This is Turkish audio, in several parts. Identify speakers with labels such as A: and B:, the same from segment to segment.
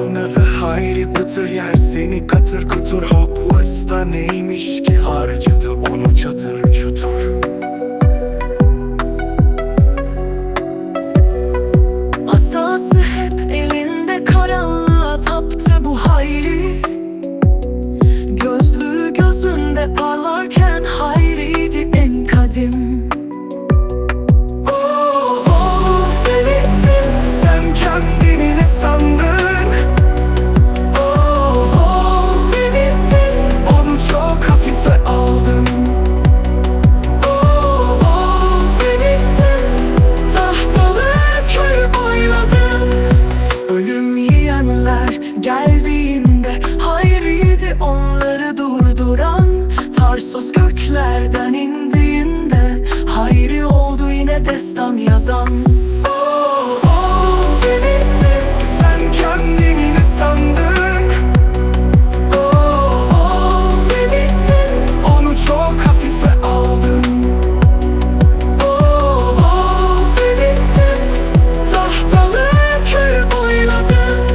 A: Onun adı Hayri Pıtır yer seni katır kutur. Hogwarts'ta neymiş ki?
B: Harcı destan yazan.
A: Oh, oh, delirttin Sen kendini sandın? Oh, oh, delirttin Onu çok hafife aldın. Oh, oh, delirttin
B: Tahtalı köyü boyladın.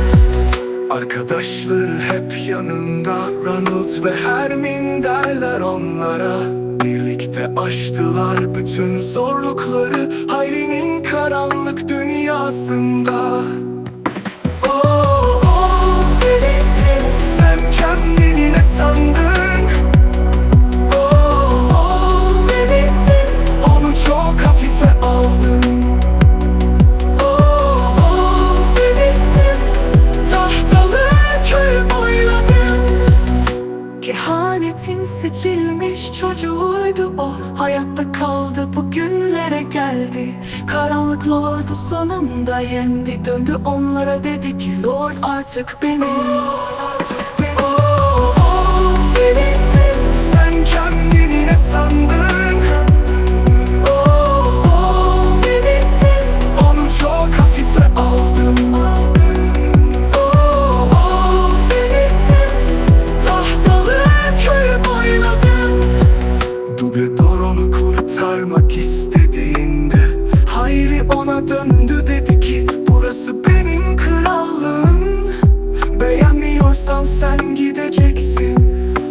A: Arkadaşları hep yanında Ronald ve Hermin derler onlara Birlikte aştılar bütün zorlukları. Hayri'nin karanlık dünyasında
B: seçilmiş çocuğuydu o Hayatta kaldı bugünlere geldi. Karanlık lordu sonunda yendi Döndü onlara dedi ki Lord artık benim
A: Onu kurtarmak istediğinde Hayri ona döndü dedi ki Burası benim krallığım. Beğenmiyorsan sen gideceksin.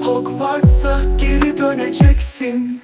A: Hogwarts'a geri döneceksin